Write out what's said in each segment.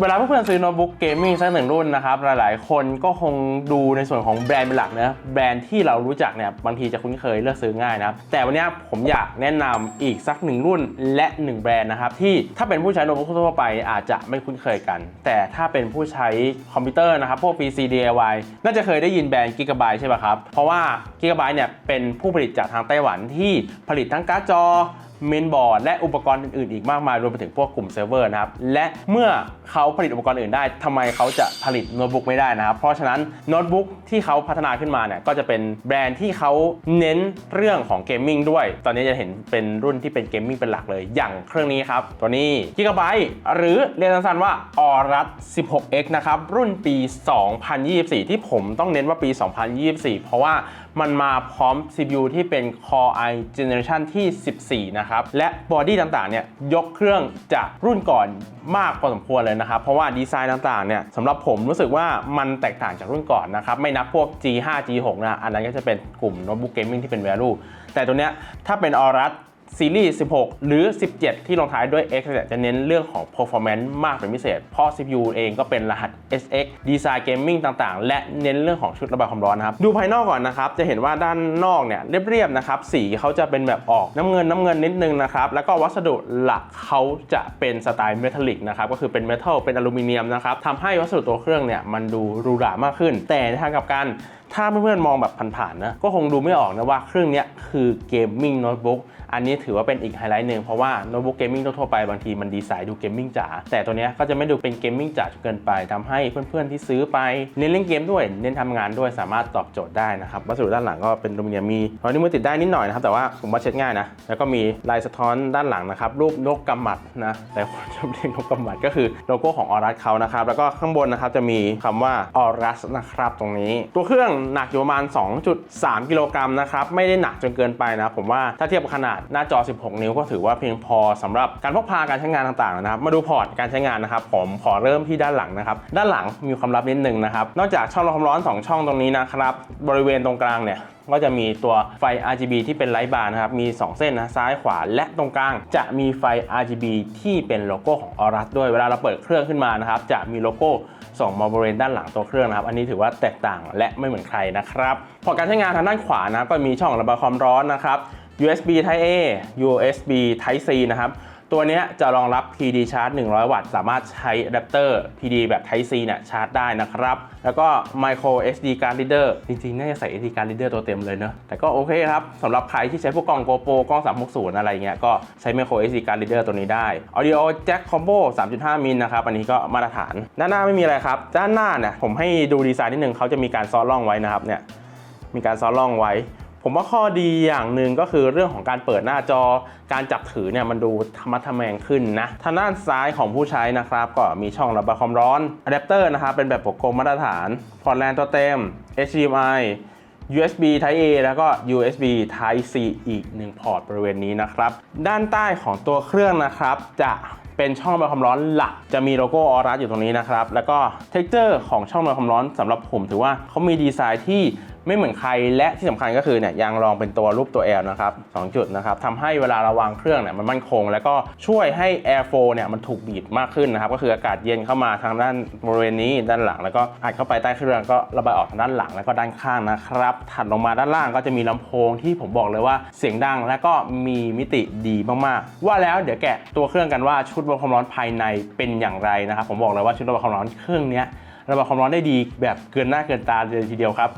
เวลาเพื่อนๆซื้อโน้ตบุ๊กเกมมิ่งสักหนึ่งรุ่นนะครับ หลายๆ คนก็คงดูในส่วนของแบรนด์เป็นหลักนะแบรนด์ที่เรารู้จักเนี่ยบางทีจะคุ้นเคยเลือกซื้อง่ายนะครับ แต่วันนี้ผมอยากแนะนำอีกสักหนึ่งรุ่นและหนึ่งแบรนด์นะครับ ที่ถ้าเป็นผู้ใช้โน้ตบุ๊กทั่วไปอาจจะไม่คุ้นเคยกัน แต่ถ้าเป็นผู้ใช้คอมพิวเตอร์นะครับพวก PC DIY น่าจะเคยได้ยินแบรนด์ Gigabyte ใช่ไหมครับเพราะว่า Gigabyte เนี่ยเป็นผู้ผลิตจากทางไต้หวันที่ผลิตทั้งการ์ดจอ เมนบอร์ดและอุปกรณ์อื่นๆอีกมากมายรวมไปถึงพวกกลุ่มเซิร์ฟเวอร์นะครับ และเมื่อเขาผลิตอุปกรณ์อื่นได้ทำไมเขาจะผลิตโน้ตบุ๊กไม่ได้นะครับ เพราะฉะนั้นโน้ตบุ๊กที่เขาพัฒนาขึ้นมาเนี่ยก็จะเป็นแบรนด์ที่เขาเน้นเรื่องของเกมมิ่งด้วย ตอนนี้จะเห็นเป็นรุ่นที่เป็นเกมมิ่งเป็นหลักเลย อย่างเครื่องนี้ครับ ตัวนี้ Gigabyte หรือเรียกสั้นๆว่า Aorus 16X นะครับรุ่นปี 2024 ที่ผมต้องเน้นว่าปี 2024 เพราะว่า มันมาพร้อม CPU ที่เป็น Core i Generation ที่ 14 นะครับ และบอดี้ต่างๆ เนี่ย ยกเครื่องจากรุ่นก่อนมากพอสมควรเลยนะครับ เพราะว่าดีไซน์ต่างๆ เนี่ยสำหรับผมรู้สึกว่ามันแตกต่างจากรุ่นก่อนนะครับ ไม่นับพวก G5 G6 นะ อันนั้นก็จะเป็นกลุ่มโน้ตบุ๊กเกมมิ่งที่เป็น value แต่ตัวเนี้ยถ้าเป็น Aorus ซีรีส์ 16 หรือ 17 ที่ลงท้ายด้วย X จะเน้นเรื่องของ performance มากเป็นพิเศษ เพราะ CPU เองก็เป็นรหัส SX ดีไซน์เกมมิ่งต่างๆ และเน้นเรื่องของชุดระบายความร้อนนะครับ ดูภายนอกก่อนนะครับ จะเห็นว่าด้านนอกเนี่ยเรียบๆนะครับ สีเขาจะเป็นแบบออกน้ำเงินน้ำเงินนิดนึงนะครับ แล้วก็วัสดุหลักเขาจะเป็นสไตล์เมทัลลิกนะครับ ก็คือเป็นเมทัลเป็นอลูมิเนียมนะครับทำให้วัสดุตัวเครื่องเนี่ยมันดูหรูหรามากขึ้น แต่ในทางกลับกันถ้าเพื่อนๆมองแบบผ่านๆนะก็คงดูไม่ออกนะว่าเครื่องนี้คือเกมมิ่งโน้ตบุ๊กอันนี้ถือว่าเป็นอีกไฮไลท์หนึ่งเพราะว่าโน้ตบุ๊กเกมมิ่งทั่วๆไปบางทีมันดีไซน์ดูเกมมิ่งจ๋าแต่ตัวนี้ก็จะไม่ดูเป็นเกมมิ่งจ๋าจนเกินไปทำให้เพื่อนๆที่ซื้อไปเน้นเล่นเกมด้วย เน้นทำงานด้วยสามารถตอบโจทย์ได้นะครับวัสดุด้านหลังก็เป็นอลูมิเนียมมีรอยนิ้วมือติดได้นิดหน่อยนะครับแต่ว่าผมว่าเช็ดง่ายนะแล้วก็มีลายสะท้อนด้านหลังนะครับรูปนกกำหมัดนะแต่คนชอบเรียกนกกำหมัดก็คือโลโก้ของออรัสเขานะครับแล้วก็ข้างบนนะครับจะมีคำว่าออรัสนะครับตรงนี้ตัวเครื่องหนักอยู่ประมาณ 2.3 กิโลกรัมนะครับไม่ได้หนักจนเกินไปนะผมว่าถ้าเทียบขนาดหน้าจอ 16 นิ้วก็ถือว่าเพียงพอสำหรับการพกพาการใช้งานต่างๆนะครับมาดูพอร์ตการใช้งานนะครับผมขอเริ่มที่ด้านหลังนะครับด้านหลังมีความลับนิดนึงนะครับนอกจากช่องระบความร้อน 2 ช่องตรงนี้นะครับบริเวณตรงกลางเนี่ยก็จะมีตัวไฟ RGB ที่เป็นไลท์บาร์นะครับ มี 2 เส้นนะซ้ายขวาและตรงกลาง จะมีไฟ RGB ที่เป็นโลโก้ของ Aorus ด้วย เวลาเราเปิดเครื่องขึ้นมานะครับ จะมีโลโก้ ส่งมาบริเวณด้านหลังตัวเครื่องนะครับ อันนี้ถือว่าแตกต่างและไม่เหมือนใครนะครับพอการใช้งานทางด้านขวานะก็มีช่องระบายความร้อนนะครับ USB Type A USB Type C นะครับ ตัวนี้จะรองรับ PD ชาร์จ 100 วัตต์ สามารถใช้อะแดปเตอร์ PD แบบ Type C เนี่ยชาร์จได้นะครับ แล้วก็ Micro SD card reader จริงๆ น่าจะใส่ SD card reader ตัวเต็มเลยเนอะแต่ก็โอเคครับสำหรับใครที่ใช้พวกกล้อง GoPro กล้อง 360 อะไรเงี้ย ก็ใช้ Micro SD card reader ตัวนี้ได้ Audio Jack Combo 3.5 มิลนะครับ อันนี้ก็มาตรฐาน ด้านหน้าไม่มีอะไรครับ ด้านหน้าเนี่ยผมให้ดูดีไซน์นิดนึงเขาจะมีการซ้อนร่องไว้นะครับเนี่ย มีการซ้อนร่องไว้ ผมว่าข้อดีอย่างหนึ่งก็คือเรื่องของการเปิดหน้าจอ การจับถือเนี่ยมันดูธรรมะทะแมงขึ้นนะทางด้านซ้ายของผู้ใช้นะครับก็มีช่องระบายความร้อนอะแดปเตอร์นะครับเป็นแบบปกกลมมาตรฐานพอร์ตแลนตัวเต็ม HDMI USB Type A แล้วก็ USB Type C อีก 1 พอร์ตบริเวณนี้นะครับ ด้านใต้ของตัวเครื่องนะครับ จะเป็นช่องระบายความร้อนหลัก จะมีโลโก้ออรัสอยู่ตรงนี้นะครับ แล้วก็เท็กเจอร์ของช่องระบายความร้อนสำหรับผมถือว่าเขามีดีไซน์ที่ ไม่เหมือนใครและที่สำคัญก็คือเนี่ยยางรองเป็นตัวรูปตัว L นะครับ2จุดนะครับทำให้เวลาเราวางเครื่องเนี่ยมันมั่นคง แล้วก็ช่วยให้ Air f l o เนี่ยมันถูกบีบมากขึ้นนะครับก็คืออากาศเย็นเข้ามาทางด้านบริเวณนี้ด้านหลัง แล้วก็อัดเข้าไปใต้เครื่องก็ระบายออกทางด้านหลังแล้วก็ด้านข้างนะครับถัดลงมาด้านล่างก็จะมีลำโพงที่ผมบอกเลยว่าเสียงดังและก็มีมิติดีมากๆ ว่าแล้วเดี๋ยวแกะตัวเครื่องกันว่าชุดระบายความร้อนภายในเป็นอย่างไรนะครับผมบอกเลยว่าชุดระบายความร้อนเครื่องนี้ระบายความร้อนได้ดีแบบเกินหน้าเกินตาเลยทีเดียวครับ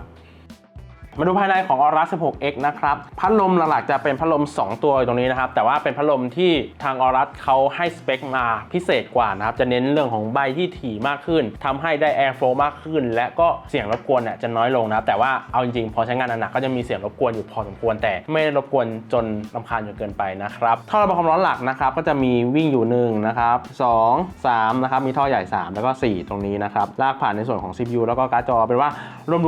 มาดูภายในของ Aura 16X นะครับ พัดลมหลักๆจะเป็นพัดลม 2 ตัวอยู่ตรงนี้นะครับ แต่ว่าเป็นพัดลมที่ทาง Aura เขาให้สเปคมาพิเศษกว่านะครับ จะเน้นเรื่องของใบที่ถี่มากขึ้นทำให้ได้ air flow มากขึ้น และก็เสียงรบกวนเนี่ยจะน้อยลงนะครับแต่ว่าเอาจริงๆ พอใช้งานหนักก็จะมีเสียงรบกวนอยู่พอสมควร แต่ไม่ได้รบกวนจนรำคาญจนเกินไปนะครับท่อระบายความร้อนหลักนะครับก็จะมีวิ่งอยู่1นะครับ2 3นะครับมีท่อใหญ่ 3 แล้วก็ 4 ตรงนี้นะครับลากผ่านในส่วนของ CPU แล้วก็การ์ดจอเป็นว่า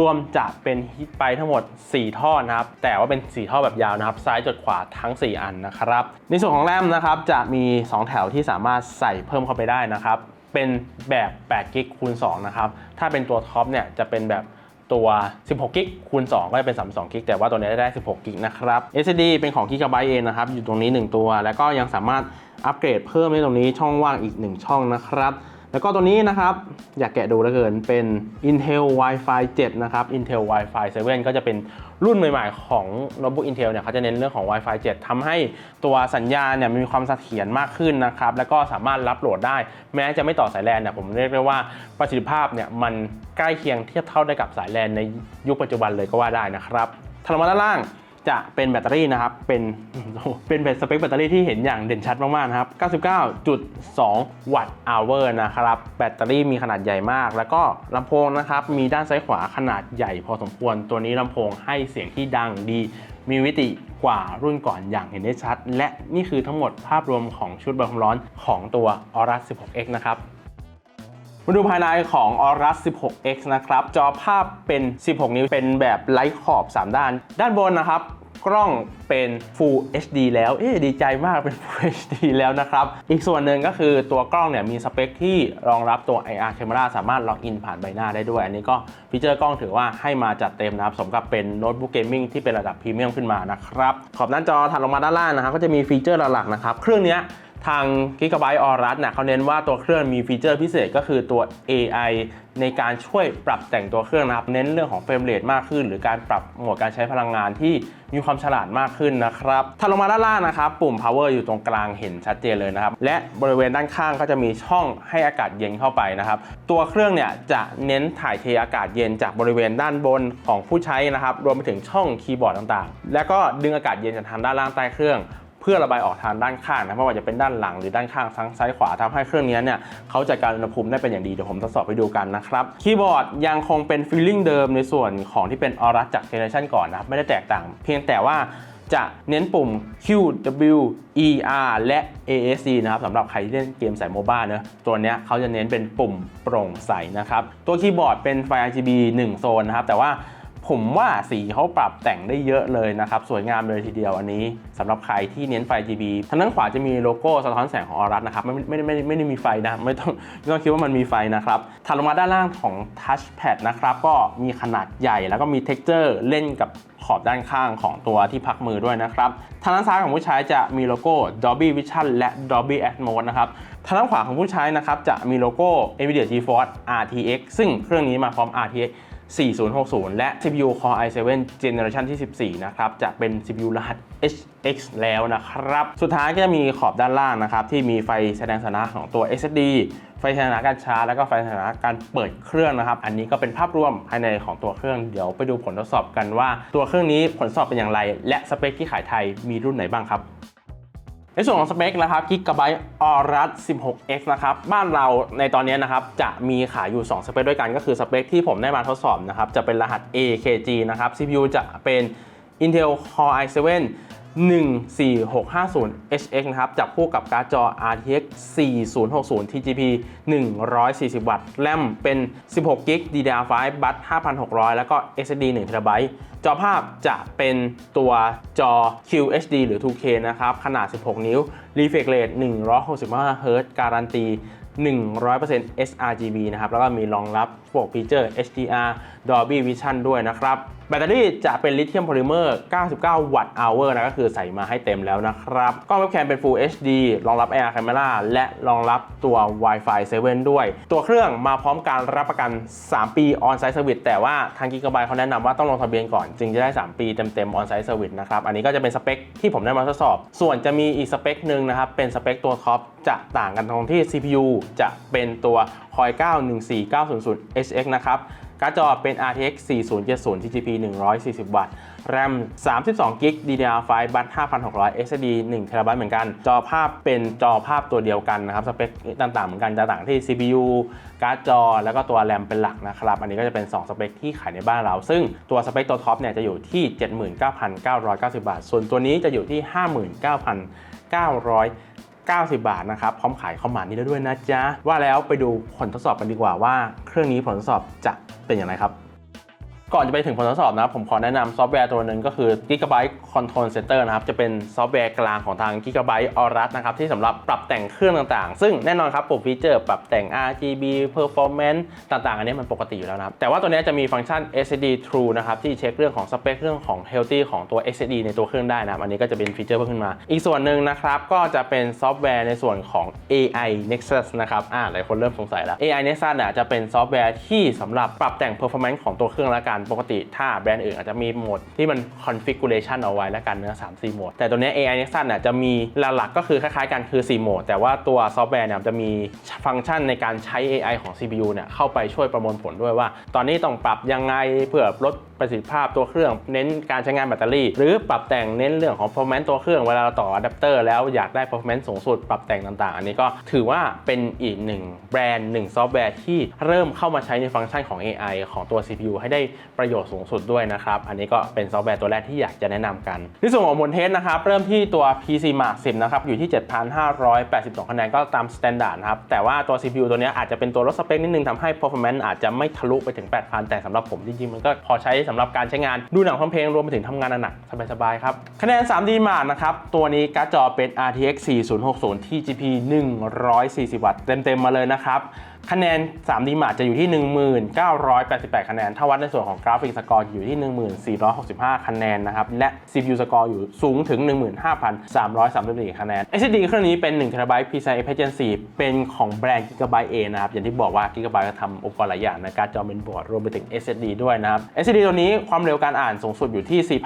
รวมๆจะเป็นฮิตไปทั้งหมด4 ท่อนะครับ แต่ว่าเป็น 4 ท่อแบบยาวนะครับ ซ้ายจดขวาทั้ง 4 อันนะครับ ในส่วนของแรมนะครับ จะมี 2 แถวที่สามารถใส่เพิ่มเข้าไปได้นะครับ เป็นแบบ8กิกคูณ2นะครับ ถ้าเป็นตัวท็อปเนี่ยจะเป็นแบบตัว 16 กิกคูณ 2 ก็จะเป็น 32 กิก แต่ว่าตัวนี้ได้ 16 กิกนะครับ SSD เป็นของ Gigabyte เองนะครับ อยู่ตรงนี้ 1 ตัว แล้วก็ยังสามารถอัปเกรดเพิ่มในตรงนี้ช่องว่างอีก 1 ช่องนะครับ แล้วก็ตัวนี้นะครับ อยากแกะดูเหลือเกินเป็น Intel Wi-Fi 7 นะครับ Intel Wi-Fi 7 ก็จะเป็นรุ่นใหม่ๆ ของโน้ตบุ๊ก Intel เนี่ยเขาจะเน้นเรื่องของ Wi-Fi 7ทำให้ตัวสัญญาณเนี่ยมีความเสถียรมากขึ้นนะครับ แล้วก็สามารถรับโหลดได้ แม้จะไม่ต่อสายแลนเนี่ยผมเรียกได้ว่าประสิทธิภาพเนี่ยมันใกล้เคียงเทียบเท่าได้กับสายแลนในยุคปัจจุบันเลยก็ว่าได้นะครับถัดมาด้านล่าง จะเป็นแบตเตอรี่นะครับ เป็นเป็นสเปคแบตเตอรี่ที่เห็นอย่างเด่นชัดมากๆนะครับ 99.2 วัตต์อเวอร์นะครับ แบตเตอรี่มีขนาดใหญ่มาก แล้วก็ลำโพงนะครับ มีด้านซ้ายขวาขนาดใหญ่พอสมควร ตัวนี้ลำโพงให้เสียงที่ดังดี มีวิติกว่ารุ่นก่อนอย่างเห็นได้ชัด และนี่คือทั้งหมดภาพรวมของชุดบรรความร้อนของตัว Aorus 16X นะครับ มาดูภายในของ Aorus 16X นะครับ จอภาพเป็น 16 นิ้ว เป็นแบบไร้ขอบ 3 ด้าน ด้านบนนะครับ กล้องเป็น Full HD แล้ว เอ๊ดีใจมากเป็น Full HD แล้วนะครับ อีกส่วนหนึ่งก็คือตัวกล้องเนี่ยมีสเปคที่รองรับตัว IR camera สามารถล็อกอินผ่านใบหน้าได้ด้วย อันนี้ก็ฟีเจอร์กล้องถือว่าให้มาจัดเต็มนะครับ สมกับเป็นโน้ตบุ๊กเกมมิ่งที่เป็นระดับพรีเมียมขึ้นมานะครับ ขอบหน้าจอถัดลงมาด้านล่างนะครับ ก็จะมีฟีเจอร์หลักๆนะครับ เครื่องเนี้ย ทาง Gigabyte Aorus เนี่ยเขาเน้นว่าตัวเครื่องมีฟีเจอร์พิเศษก็คือตัว AI ในการช่วยปรับแต่งตัวเครื่องนะครับ เน้นเรื่องของเฟรมเรทมากขึ้น หรือการปรับโหมดการใช้พลังงานที่มีความฉลาดมากขึ้นนะครับถัดลงมาด้านล่างนะครับ ปุ่ม power อยู่ตรงกลางเห็นชัดเจนเลยนะครับ และบริเวณด้านข้างก็จะมีช่องให้อากาศเย็นเข้าไปนะครับ ตัวเครื่องเนี่ยจะเน้นถ่ายเทอากาศเย็นจากบริเวณด้านบนของผู้ใช้นะครับ รวมไปถึงช่องคีย์บอร์ดต่างๆ แล้วก็ดึงอากาศเย็นจากทางด้านล่างใต้เครื่อง เพื่อระบายออกทางด้านข้างนะไม่ว่าจะเป็นด้านหลังหรือด้านข้างทั้งซ้ายขวาทำให้เครื่องนี้เนี่ยเขาจัดการอุณหภูมิได้เป็นอย่างดีเดี๋ยวผมทดสอบให้ดูกันนะครับคีย์บอร์ดยังคงเป็นฟีลลิ่งเดิมในส่วนของที่เป็น Aorus จากเจเนอเรชันก่อนนะครับไม่ได้แตกต่าง เพียงแต่ว่าจะเน้นปุ่ม Q W E R และ A S D นะครับสำหรับใครที่เล่นเกมสายโมบ้าเนอะตัวนี้เขาจะเน้นเป็นปุ่มโปร่งใสนะครับ ตัวคีย์บอร์ดเป็นไฟ RGB 1 โซนนะครับ แต่ว่า ผมว่าสีเขาปรับแต่งได้เยอะเลยนะครับ สวยงามเลยทีเดียวอันนี้สำหรับใครที่เน้นไฟ GB ทางด้านขวาจะมีโลโก้สะท้อนแสงของออรัสนะครับ ไม่ไม่ไม่ไม่ไม่ได้มีไฟนะ ไม่ต้องไม่ต้องคิดว่ามันมีไฟนะครับถัดลงมาด้านล่างของ Touchpad นะครับ ก็มีขนาดใหญ่แล้วก็มี texture เล่นกับขอบด้านข้างของตัวที่พักมือด้วยนะครับ ทางด้านซ้ายของผู้ใช้จะมีโลโก้ Dolby Vision และ Dolby Atmos นะครับ ทางด้านขวาของผู้ใช้นะครับจะมีโลโก้ Nvidia GeForce RTX ซึ่งเครื่องนี้มาพร้อม RTX 4060 และ CPU Core i7 Generation ที่ 14 นะครับ จะเป็น CPU รหัส HX แล้วนะครับ สุดท้ายก็จะมีขอบด้านล่างนะครับ ที่มีไฟแสดงสัญลักษณ์ของตัว SSD ไฟแสดงสัญลัการชาร์จแล้วก็ไฟแสดงสัญลัการเปิดเครื่องนะครับ อันนี้ก็เป็นภาพรวมภายในของตัวเครื่อง เดี๋ยวไปดูผลทดสอบกันว่า ตัวเครื่องนี้ผลสอบเป็นอย่างไร และสเปคที่ขายไทยมีรุ่นไหนบ้างครับ ในส่วนของสเปคนะครับกิกะไบต์ออรัส 16X นะครับ บ้านเราในตอนนี้นะครับ จะมีขายอยู่ 2 สเปคด้วยกัน ก็คือสเปคที่ผมได้มาทดสอบนะครับ จะเป็นรหัส AKG นะครับ CPU จะเป็น Intel Core i7 14650HX นะครับ จับคู่กับการ์ดจอ RTX 4060 TGP 140 วัตต์ แรมเป็น 16 g b DDR5 บัต5600 แล้วก็ SSD 1 TB จอภาพจะเป็นตัวจอ QHD หรือ 2K นะครับ ขนาด 16 นิ้ว Refresh Rate 165 Hz การันตี 100% sRGB นะครับ แล้วก็มีรองรับพวกฟีเจอร์ HDR Dolby Vision ด้วยนะครับ แบตเตอรี่จะเป็นลิเธียมโพลิเมอร์ 99 วัตต์อเวอร์นะก็คือใส่มาให้เต็มแล้วนะครับ กล้องเว็บแคมเป็น Full HD รองรับ AR Camera และรองรับตัว Wi-Fi 7 ด้วย ตัวเครื่องมาพร้อมการรับประกัน 3 ปี On-Site Service แต่ว่าทาง Gigabyte เขาแนะนำว่าต้องลงทะเบียนก่อน จึงจะได้ 3 ปีเต็มๆ On-Site Service นะครับอันนี้ก็จะเป็นสเปคที่ผมได้มาทดสอบ ส่วนจะมีอีกสเปคหนึ่งนะครับเป็นสเปคตัวท็อปจะต่างกันตรงที่ CPU จะเป็นตัว Core i9 14900 HX นะครับการ์ดจอเป็น RTX 4070 TGP 140 วัตต์แรม32 g b DDR5 บัต5600 SSD 1 TB เหมือนกัน จอภาพเป็นจอภาพตัวเดียวกันนะครับ สเปคต่างๆ เหมือนกันจะต่างที่ CPU การ์ดจอ แล้วก็ตัวแรมเป็นหลักนะครับ อันนี้ก็จะเป็น 2 สเปคที่ขายในบ้านเรา ซึ่งตัวสเปคตัวท็อปเนี่ยจะอยู่ที่ 79,990 บาท ส่วนตัวนี้จะอยู่ที่ 59,900 90 บาทนะครับ พร้อมขายเข้ามานี้แล้วด้วยนะจ๊ะ ว่าแล้วไปดูผลทดสอบกันดีกว่าว่า เครื่องนี้ผลทดสอบจะเป็นอย่างไรครับ ก่อนจะไปถึงผลทดสอบนะครับผมขอแนะนำซอฟต์แวร์ตัวหนึ่งก็คือ Gigabyte Control Center นะครับ จะเป็นซอฟต์แวร์กลางของทาง Gigabyte Aorus นะครับ ที่สำหรับปรับแต่งเครื่องต่างๆ ซึ่งแน่นอนครับปุ่มฟีเจอร์ปรับแต่ง RGB performance ต่างๆ อันนี้มันปกติอยู่แล้วนะครับ แต่ว่าตัวนี้จะมีฟังก์ชัน SSD True นะครับ ที่เช็คเรื่องของสเปคเรื่องของ healthy ของตัว SSD ในตัวเครื่องได้นะครับอันนี้ก็จะเป็นฟีเจอร์เพิ่มขึ้นมา อีกส่วนหนึ่งนะครับก็จะเป็นซอฟต์แวร์ในส่วนของ AI Nexus นะครับอ่าหลายคนเริ่มสงสัยแล้ว AI Nexus เนี่ยจะเป็นซอฟต์แวร์ที่สำหรับปรับแต่ง performance ของตัวเครื่องละกันปกติถ้าแบรนด์อื่นอาจจะมีโหมดที่มัน configuration เอาไว้และกันเนื้อ3 4โหมดแต่ตัวนี้ AI Nexus เนี่ยจะมีหลักๆก็คือคล้ายๆกันคือ 4 โหมด แต่ว่าตัวซอฟต์แวร์เนี่ยจะมีฟังก์ชันในการใช้ AI ของ CPU เนี่ยเข้าไปช่วยประมวลผลด้วยว่า ตอนนี้ต้องปรับยังไงเพื่อลดประสิทธิภาพตัวเครื่องเน้นการใช้งานแบตเตอรี่ หรือปรับแต่งเน้นเรื่องของ performance ตัวเครื่องเวลาเราต่ออะแดปเตอร์แล้วอยากได้ performance สูงสุดปรับแต่งต่างๆ อันนี้ก็ถือว่าเป็นอีกหนึ่งแบรนด์หนึ่งซอฟต์แวร์ที่เริ่มเข้ามาใช้ในฟังก์ชันของ AI ของตัว CPU ให้ได้ประโยชน์สูงสุดด้วยนะครับ อันนี้ก็เป็นซอฟต์แวร์ตัวแรกที่อยากจะแนะนำกันในส่วนของผลเทสนะครับ เริ่มที่ตัว PC Mark 10 นะครับ อยู่ที่ 7,582 คะแนนก็ตาม standard นครับ แต่ว่าตัว CPU ตัวนี้อาจจะเป็นตัวลดสเปคนิดนึงทำให้ performance อาจจะไม่ทะลุไปถึง 8,000 แต่สำหรับผมจริงๆ มันก็พอใช้สำหรับการใช้งานดูหนังฟังเพลงรวมไปถึงทำงานหนักสบายๆครับ คะแนน 3D Mark นะครับ ตัวนี้การ์ดจอเป็น RTX 4060ที่ GP 140 วัตต์เต็มๆมาเลยนะครับ คะแนน 3D Mark จะอยู่ที่ 1988 คะแนน ถ้าวัดในส่วนของกราฟิกสกอร์อยู่ที่ 1465 คะแนนนะครับ และ CPU สกอร์อยู่สูงถึง 15,334 คะแนน SSD เครื่องนี้เป็น1 TB PCIe Gen 4 เป็นของแบรนด์ Gigabyte A นะครับ อย่างที่บอกว่า Gigabyte ก็ทำอุปกรณ์หลายอย่างนะการจอเป็นบอร์ดรวมไปถึง SSD ด้วยนะครับ SSD ตัวนี้ความเร็วการอ่านสูงสุดอยู่ที่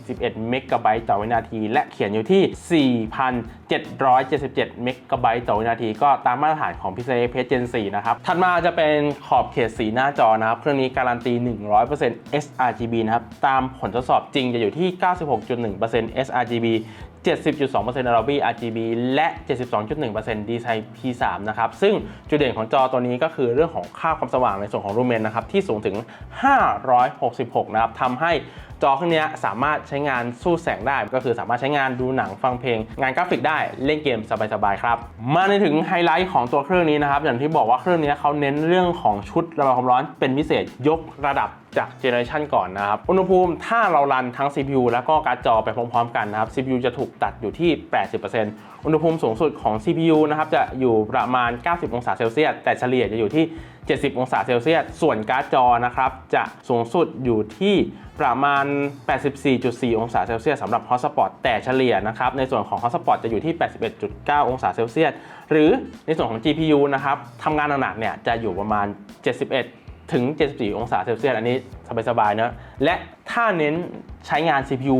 4,841 เมกะไบต์ต่อวินาที และเขียนอยู่ที่ 777 เมกะไบต์ต่อวินาที ก็ตามมาตรฐานของ PCIe Gen 4 นะครับ ถัดมาจะเป็นขอบเขตสีหน้าจอนะครับ เครื่องนี้การันตี 100% sRGB นะครับ ตามผลทดสอบจริงจะอยู่ที่ 96.1% sRGB 70.2% Adobe RGB และ 72.1% Design P3 นะครับ ซึ่งจุดเด่นของจอตัวนี้ก็คือเรื่องของค่าความสว่างในส่วนของรูเมนนะครับ ที่สูงถึง 566 นะครับทำให้ จอเครื่องนี้สามารถใช้งานสู้แสงได้ ก็คือสามารถใช้งานดูหนังฟังเพลง งานกราฟิกได้เล่นเกมสบายๆครับ มาในถึงไฮไลท์ของตัวเครื่องนี้นะครับ อย่างที่บอกว่าเครื่องนี้เขาเน้นเรื่องของชุดระบายความร้อนเป็นพิเศษยกระดับจากเจเนอเรชันก่อนนะครับ อุณหภูมิถ้าเรารันทั้ง CPU แล้วก็การ์ดจอไปพร้อมๆกันนะครับ CPU จะถูกตัดอยู่ที่ 80%อุณหภูมิสูงสุดของ CPU นะครับจะอยู่ประมาณ 90 องศาเซลเซียส แต่เฉลี่ยจะอยู่ที่ 70 องศาเซลเซียส ส่วนการ์ดจอนะครับจะสูงสุดอยู่ที่ประมาณ 84.4 องศาเซลเซียสสำหรับ Hotspot แต่เฉลี่ยนะครับในส่วนของ Hotspot จะอยู่ที่ 81.9 องศาเซลเซียส หรือในส่วนของ GPU นะครับทำงานหนักๆเนี่ยจะอยู่ประมาณ 71 ถึง 74 องศาเซลเซียส อันนี้สบายๆนะ และถ้าเน้นใช้งาน CPU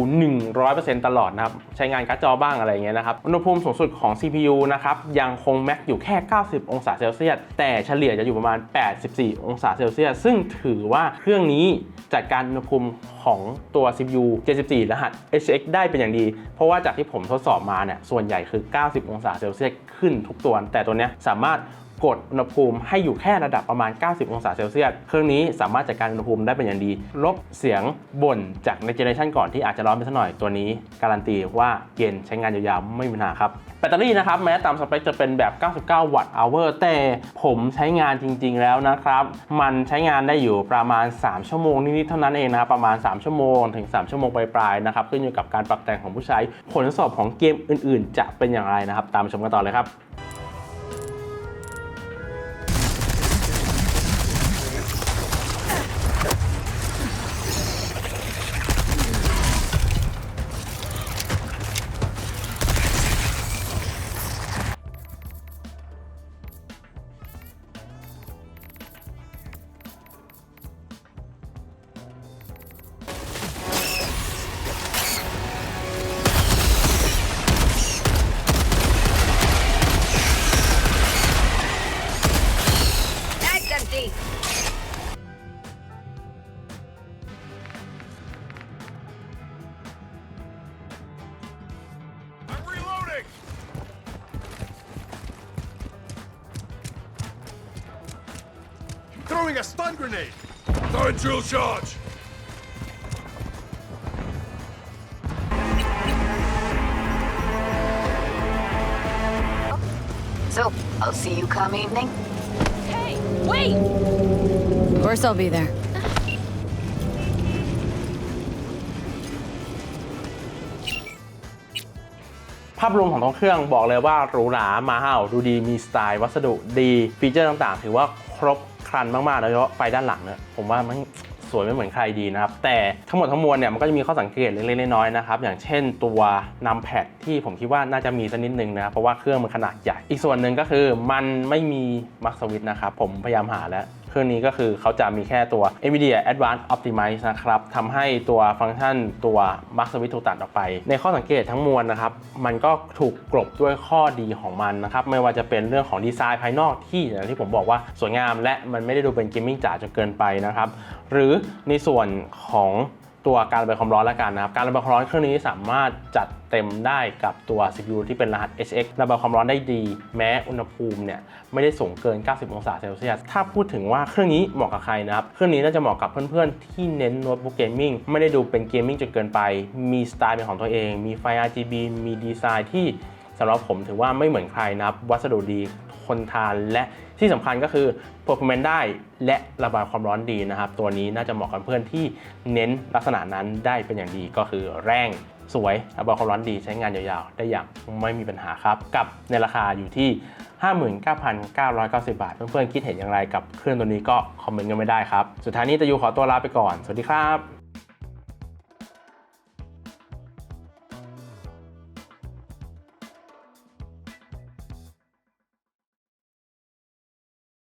100%ตลอดนะครับ ใช้งานการ์ดจอบ้างอะไรเงี้ยนะครับ อุณหภูมิสูงสุดของ CPU นะครับ ยังคงแม็กอยู่แค่ 90 องศาเซลเซียส แต่เฉลี่ยจะอยู่ประมาณ 84 องศาเซลเซียส ซึ่งถือว่าเครื่องนี้จัดการอุณหภูมิของตัว CPU 74 รหัส HX ได้เป็นอย่างดี เพราะว่าจากที่ผมทดสอบมาเนี่ย ส่วนใหญ่คือ 90 องศาเซลเซียสขึ้นทุกตัว แต่ตัวเนี้ยสามารถ กดอุณหภูมิให้อยู่แค่ระดับประมาณ 90 องศาเซลเซียส เครื่องนี้สามารถจัดการอุณหภูมิได้เป็นอย่างดี ลบเสียงบ่นจากในเจเนเรชันก่อนที่อาจจะร้อนไปสักหน่อยตัวนี้ การันตีว่าเย็นใช้งานยาวๆไม่มีปัญหาครับแบตเตอรี่นะครับแม้ตามสเปคจะเป็นแบบ 99 วัตต์อเวอร์แต่ผมใช้งานจริง ๆ แล้วนะครับ มันใช้งานได้อยู่ประมาณ 3 ชั่วโมงนิดๆเท่านั้นเองนะครับประมาณ 3 ชั่วโมงถึง 3 ชั่วโมงปลายๆนะครับขึ้นอยู่กับการปรับแต่งของผู้ใช้ผลสอบของเกมอื่น ๆ จะเป็นอย่างไรนะครับ ตามไปชมกันต่อเลยครับ Throwing a stun grenade! Throwing drill charge! So, I'll see you come evening. Hey, wait! Of course I'll be there. ภาพรวมของตัวเครื่องบอกเลยว่าหรูหรามาห้าวดูดีมีสไตล์วัสดุดีฟีเจอร์ต่างๆ ถือว่าครบครันมากๆโดยเฉพาะไฟด้านหลังเนี่ยผมว่ามันสวยไม่เหมือนใครดีนะครับ แต่ทั้งหมดทั้งมวลเนี่ยมันก็จะมีข้อสังเกตเล็กๆน้อยๆนะครับ อย่างเช่นตัวนำแพดที่ผมคิดว่าน่าจะมีสักนิดนึงนะครับเพราะว่าเครื่องมันขนาดใหญ่ อีกส่วนหนึ่งก็คือมันไม่มีมักสวิตนะครับผมพยายามหาแล้ว เครื่องนี้ก็คือเขาจะมีแค่ตัว NVIDIA Advanced Optimize นะครับทำให้ตัวฟังก์ชันตัว Max Switch ถูกตัดออกไป ในข้อสังเกตทั้งมวลนะครับ มันก็ถูกกลบด้วยข้อดีของมันนะครับ ไม่ว่าจะเป็นเรื่องของดีไซน์ภายนอกที่อย่างที่ผมบอกว่าสวยงาม และมันไม่ได้ดูเป็นเกมมิ่งจ๋าจนเกินไปนะครับ หรือในส่วนของ ตัวการระบายความร้อนและกันนะครับ การระบายความร้อนเครื่องนี้สามารถจัดเต็มได้กับตัว CPU ที่เป็นรหัส HX ระบายความร้อนได้ดี แม้อุณหภูมิเนี่ยไม่ได้สูงเกิน 90 องศาเซลเซียส ถ้าพูดถึงว่าเครื่องนี้เหมาะกับใครนะครับ เครื่องนี้น่าจะเหมาะกับเพื่อนๆ ที่เน้นโน้ตบุ๊กเกมมิ่งไม่ได้ดูเป็นเกมมิ่งจนเกินไป มีสไตล์เป็นของตัวเอง มีไฟ RGB มีดีไซน์ที่สำหรับผมถือว่าไม่เหมือนใครนะครับ วัสดุดี นทานและที่สำคัญก็คือ performance ได้และระบายความร้อนดีนะครับ ตัวนี้น่าจะเหมาะกับเพื่อนที่เน้นลักษณะนั้นได้เป็นอย่างดีก็คือแรงสวยระบายความร้อนดีใช้งานยาวๆ ได้อย่างไม่มีปัญหาครับ กับในราคาอยู่ที่ 59,990 บาท เพื่อนๆคิดเห็นอย่างไรกับเครื่องตัวนี้ก็คอมเมนต์กันไม่ได้ครับ สุดท้ายนี้ตะยูขอตัวลาไปก่อน สวัสดีครับ